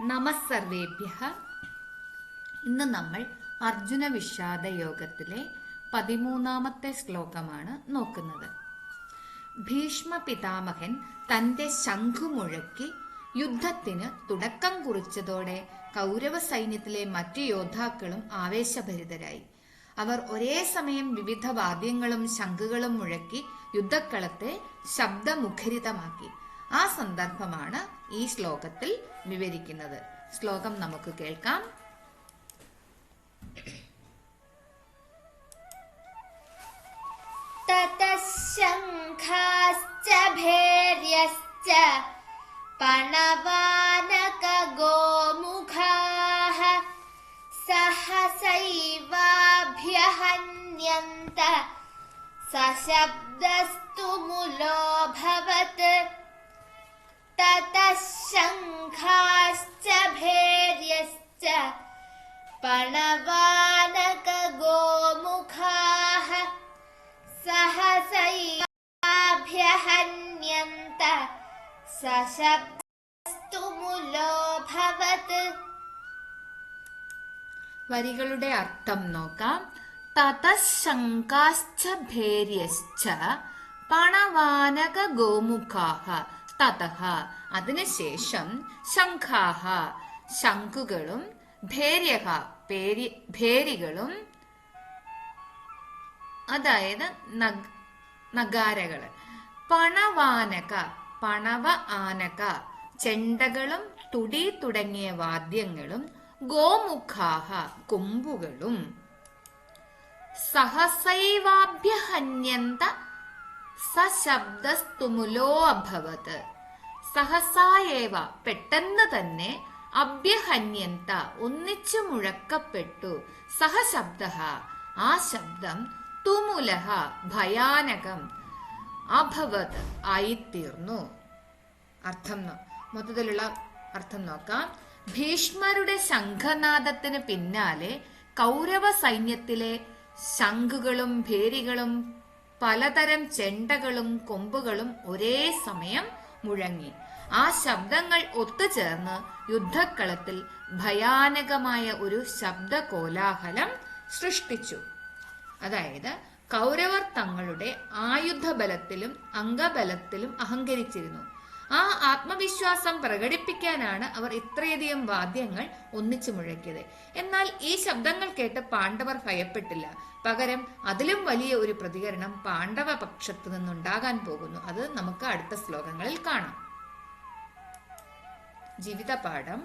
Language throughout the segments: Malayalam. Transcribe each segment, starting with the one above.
നമസ്സർവേഭ്യ. ഇന്ന് നമ്മൾ അർജുന വിഷാദ യോഗത്തിലെ പതിമൂന്നാമത്തെ ശ്ലോകമാണ് നോക്കുന്നത്. ഭീഷ്മ പിതാമഹൻ തന്റെ ശംഖുമുഴക്കി യുദ്ധത്തിന് തുടക്കം കുറിച്ചതോടെ കൗരവ സൈന്യത്തിലെ മറ്റു യോദ്ധാക്കളും ആവേശഭരിതരായി. അവർ ഒരേ സമയം വിവിധ വാദ്യങ്ങളും ശംഖുകളും മുഴക്കി യുദ്ധക്കളത്തെ ശബ്ദമുഖരിതമാക്കി. ആ സന്ദർഭമാണ് ഈ ശ്ലോകത്തിൽ വിവരിക്കുന്നത്. ശ്ലോകം നമുക്ക് കേൾക്കാം. ശംഖാശ്ച ഭേര്യശ്ച പണവാനക ഗോമുഖാഃ സഹസൈവാഭ്യഹന്യന്ത സശബ്ദസ്തു മുലോഭവത് ततः शङ्खाश्च भैर्यश्च पणवानकगोमुखाः सहसैवाभ्यहन्यन्त सशब्दस्तु मुलोऽभवत् വരികളുടെ അർത്ഥം നോക്കാം തതശങ്കാശ്ച ഭേര്യശ്ച പണവാനക ഗോമുഖാഹ തതഹ അതിനുശേഷം ശംഖാഹ ശംഖുകളും ഭേര്യഹ പേരി ഭേരികളും അതായത് നഗാരകൾ. പണവാനക പണവ ആനക ചെണ്ടകളും തുടി തുടങ്ങിയ വാദ്യങ്ങളും ഗോമുഖാഹ കൊമ്പുകളും. സഹസൈവാഭ്യഹന്യന്ത സശബ്ദസ്തുമുലോ അഭവത് സഹസായേവ പെട്ടെന്ന് തന്നെ അഭ്യഹന്യന്ത ഒന്നിച്ചു മുഴക്കപ്പെട്ടു. സഹശബ്ദ ആ ശബ്ദം തുമുലഹ ഭയാനകം അഭവത് ആയിത്തീർന്നു. അർത്ഥം മൊത്തത്തിലുള്ള അർത്ഥം നോക്കാം. ഭീഷ്മരുടെ ശംഖനാദത്തിന് പിന്നാലെ കൗരവ സൈന്യത്തിലെ ശംഖുകളും ഭേരികളും പലതരം ചെണ്ടകളും കൊമ്പുകളും ഒരേ സമയം മുഴങ്ങി. ആ ശബ്ദങ്ങൾ ഒത്തുചേർന്ന് യുദ്ധക്കളത്തിൽ ഭയാനകമായ ഒരു ശബ്ദ കോലാഹലം സൃഷ്ടിച്ചു. അതായത് കൗരവർ തങ്ങളുടെ ആയുധബലത്തിലും അംഗബലത്തിലും അഹങ്കരിച്ചിരുന്നു. ആ ആത്മവിശ്വാസം പ്രകടിപ്പിക്കാനാണ് അവർ ഇത്രയധികം വാദ്യങ്ങൾ ഒന്നിച്ചു മുഴക്കിയത്. എന്നാൽ ഈ ശബ്ദങ്ങൾ കേട്ട് പാണ്ഡവർ ഭയപ്പെട്ടില്ല. പകരം അതിലും വലിയ ഒരു പ്രതികരണം പാണ്ഡവ പക്ഷത്തു നിന്നുണ്ടാകാൻ പോകുന്നു. അത് നമുക്ക് അടുത്ത ശ്ലോകങ്ങളിൽ കാണാം. ജീവിതപാഠം.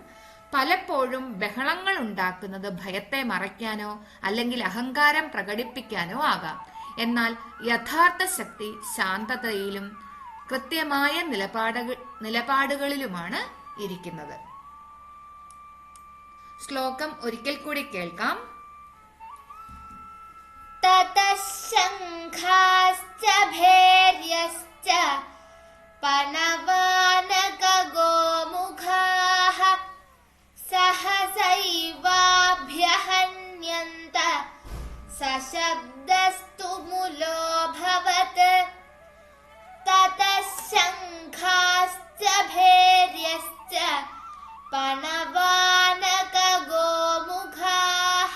പലപ്പോഴും ബഹളങ്ങൾ ഉണ്ടാക്കുന്നത് ഭയത്തെ മറയ്ക്കാനോ അല്ലെങ്കിൽ അഹങ്കാരം പ്രകടിപ്പിക്കാനോ ആകാം. എന്നാൽ യഥാർത്ഥ ശക്തി ശാന്തതയിലും കൃത്യമായ നിലപാട നിലപാടുകളിലുമാണ് ഇരിക്കുന്നത്. ശ്ലോകം ഒരിക്കൽ കൂടി കേൾക്കാം. തതശംഖാശ്ച ഭേര്യശ്ച പനവാനക ഗോമുഖാഃ സഹസൈവാഭ്യഹന്യന്ത സശബ്ദസ്തു മുലോ शङ्खाश्च भैर्यश्च पणवानकगोमुखाः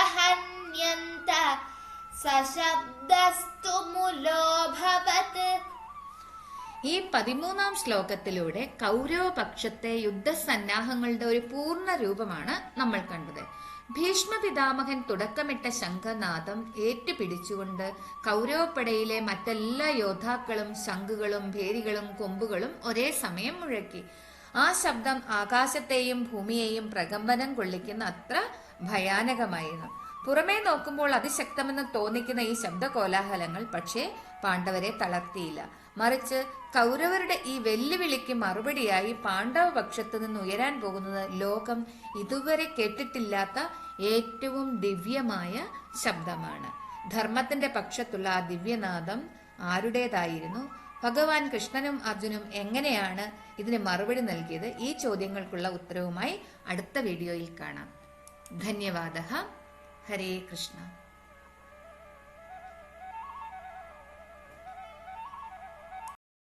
सहसैवाभ्यहन्यन्त सशब्दस्तु मुलोऽभवत् ഈ പതിമൂന്നാം ശ്ലോകത്തിലൂടെ കൗരവപക്ഷത്തെ യുദ്ധസന്നാഹങ്ങളുടെ ഒരു പൂർണ രൂപമാണ് നമ്മൾ കണ്ടത്. ഭീഷ്മ പിതാമഹൻ തുടക്കമിട്ട ശംഖനാഥം ഏറ്റുപിടിച്ചുകൊണ്ട് കൗരവപ്പടയിലെ മറ്റെല്ലാ യോദ്ധാക്കളും ശംഖുകളും ഭേരികളും കൊമ്പുകളും ഒരേ സമയം മുഴക്കി. ആ ശബ്ദം ആകാശത്തെയും ഭൂമിയെയും പ്രകമ്പനം കൊള്ളിക്കുന്ന അത്ര ഭയാനകമായിരുന്നു. പുറമേ നോക്കുമ്പോൾ അതിശക്തമെന്ന് തോന്നിക്കുന്ന ഈ ശബ്ദ കോലാഹലങ്ങൾ പക്ഷേ പാണ്ഡവരെ തളർത്തിയില്ല. മറിച്ച് കൗരവരുടെ ഈ വെല്ലുവിളിക്ക് മറുപടിയായി പാണ്ഡവ പക്ഷത്തു നിന്ന് ഉയരാൻ പോകുന്നത് ലോകം ഇതുവരെ കേട്ടിട്ടില്ലാത്ത ഏറ്റവും ദിവ്യമായ ശബ്ദമാണ്. ധർമ്മത്തിന്റെ പക്ഷത്തുള്ള ആ ദിവ്യനാദം ആരുടേതായിരുന്നു? ഭഗവാൻ കൃഷ്ണനും അർജുനും എങ്ങനെയാണ് ഇതിന് മറുപടി നൽകിയത്? ഈ ചോദ്യങ്ങൾക്കുള്ള ഉത്തരവുമായി അടുത്ത വീഡിയോയിൽ കാണാം. ധന്യവാദ हरे कृष्णा।